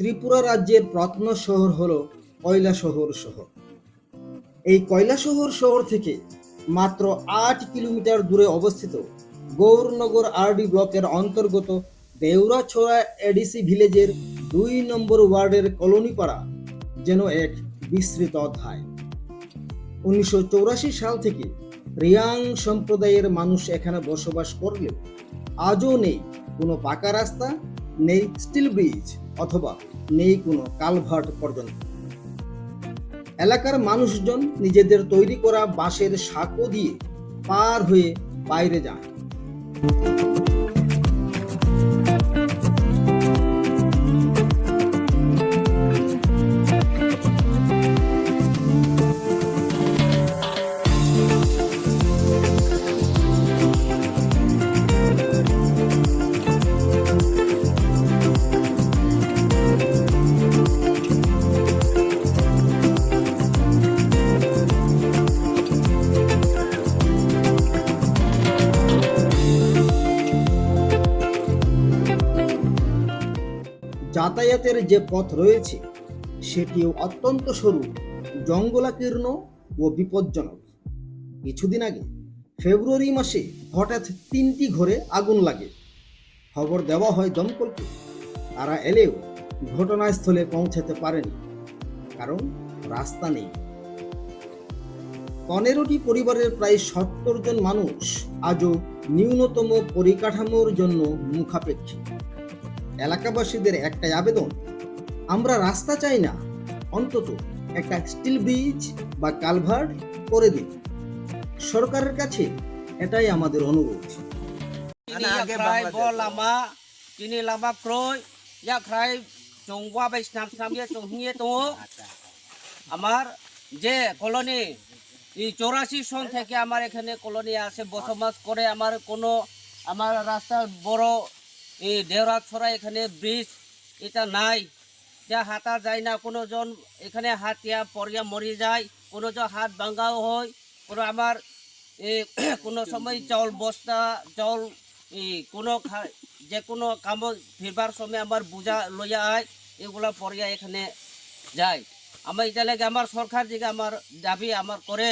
ত্রিপুরা রাজ্যের প্রত্ন শহর হল কৈলাসহর শহর। এই কৈলাসহর শহর থেকে মাত্র আট কিলোমিটার দূরে অবস্থিত গৌরনগর আরডি ব্লকের অন্তর্গত দেউরাছড়া এডিসি ভিলেজের দুই নম্বর ওয়ার্ডের কলোনিপাড়া যেন এক বিস্তৃত অধ্যায়। উনিশশো সাল থেকে রিয়াং সম্প্রদায়ের মানুষ এখানে বসবাস করলেও আজও নেই কোনো পাকা রাস্তা, নেই স্টিল ব্রিজ। অথবা নেই কোনো কালভার্ট পর্যন্ত। এলাকার মানুষজন নিজেদের তৈরি করা বাঁশের সাঁকো দিয়ে পার হয়ে বাইরে যায় যাতায়াতের যে পথ রয়েছে, সেটিও অত্যন্ত সরু, জঙ্গলাকীর্ণ ও বিপজ্জনক। কিছুদিন আগে, ফেব্রুয়ারি মাসে হঠাৎ তিনটি ঘরে আগুন লাগে। খবর দেওয়া হয় দমকলকে। তারা এলেও ঘটনাস্থলে পৌঁছাতে পারেনি, কারণ রাস্তা নেই। পনেরোটি পরিবারের প্রায় সত্তর জন মানুষ আজও ন্যূনতম পরিকাঠামোর জন্য মুখাপেক্ষী। এলাকাবাসীদের একটাই আবেদন, আমরা রাস্তা চাই না, অন্তত একটা স্টিল ব্রিজ বা কালভার্ট করে দিন। সরকারের কাছে এটাই আমাদের অনুরোধ। আমার যে কলোনি, এই চৌরাশি সন থেকে আমার এখানে কলোনি আছে, বসবাস করে। আমার কোনো, আমার রাস্তার বড় এই দেওরা ছড়া এখানে ব্রিজ এটা নাই। যা হাতা যায় না কোনো জন এখানে হাতিয়া পরিয়া মরি যায় কোনো জন হাত ভাঙ্গাও হয় কোনো আমার কোনো সময় চাউল বস্তা চাউল কোনো যে কোনো কাম ফিরবার সময় আমার বোঝা লইয়া আয় এগুলা পরিয়া এখানে যায়। আমার এটা লাগে আমার সরকার দিকে আমার দাবি আমার করে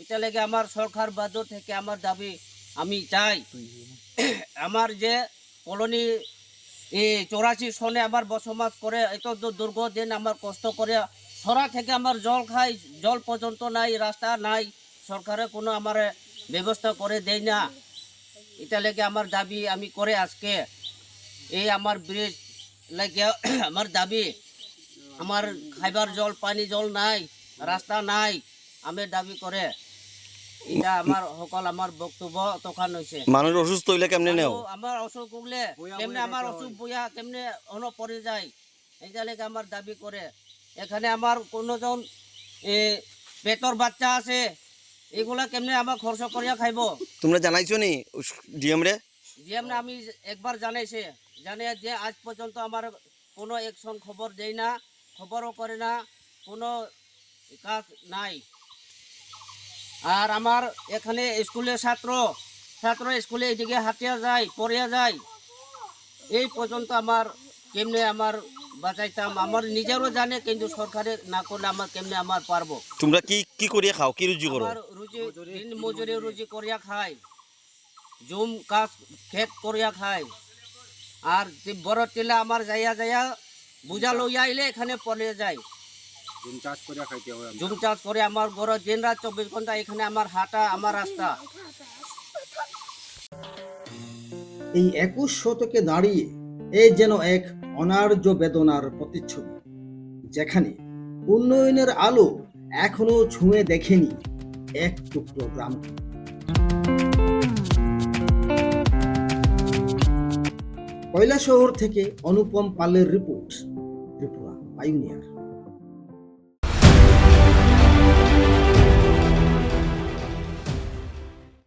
এটা লাগে আমার সরকার বাদ্য থেকে আমার দাবি আমি চাই। আমার যে কলোনি এই চৌরাশি সনে আমার বসবাস করে, এত দিন আমার কষ্ট করে, সরা থেকে আমার জল খাই, জল পর্যন্ত নাই, রাস্তা নাই, সরকারে কোনো আমার ব্যবস্থা করে দেয় না। এটা লেগে আমার দাবি আমি করে আজকে এই আমার ব্রিজ লাগে আমার দাবি, আমার খাইবার জল, পানি জল নাই, রাস্তা নাই, আমি দাবি করে এটা আমার সকল আমার বক্তব্য তখন হয়েছে মানুষ অসুস্থ হইলে কেমনে নেও? আমাৰ অসুখ উগলে কেমনে আমাৰ অসুখ বয়া কেমনে হলো পৰি যায় এতিয়ালৈকে আমাৰ দাবি কৰে। এখানে আমার কোনোজন পেটর বাচ্চা আছে এগুলা কেমনে আমার খরচ করিয়া খাইব? তোমরা জানাইছো নি ডিএম রে যেমন আমি একবার জানাইছে জানে যে আজ পর্যন্ত আমার কোনো একশন খবর দেয় না খবরও করে না কোনো কাজ নাই। আর আমার এখানে স্কুলের ছাত্র ছাত্র স্কুলে এদিকে হাতিয়া যায় পড়িয়া যায়। এই পর্যন্ত আমার কেমনে আমার বাঁচাইতাম আমার নিজেরও জানে কিন্তু সরকারে না করলে আমার কেমনে আমার পারব। তোমরা কি কি করিয়া খাও কি রুজি করো? রুজি দিন মজুরি রুজি করিয়া খাই জুম কাজ ক্ষেত করিয়া খাই। আর বড় টিলা আমার যাইয়া যাইয়া বুঝা লইয়া আইলে এখানে পড়ে যায়। জুম চাষ করে আমার ঘর দিন রাত চব্বিশ ঘণ্টা এখানে আমার হাঁটা আমার রাস্তা। এই একুশ শতকে দাঁড়িয়ে এই যেন এক অনার্য বেদনার প্রতিচ্ছবি যেখানে উন্নয়নের আলো এখনও ছুঁয়ে দেখেনি এক টুকরো গ্রামকে কয়লা শহর থেকে অনুপম পালের রিপোর্ট ত্রিপুরা পাইনিয়ার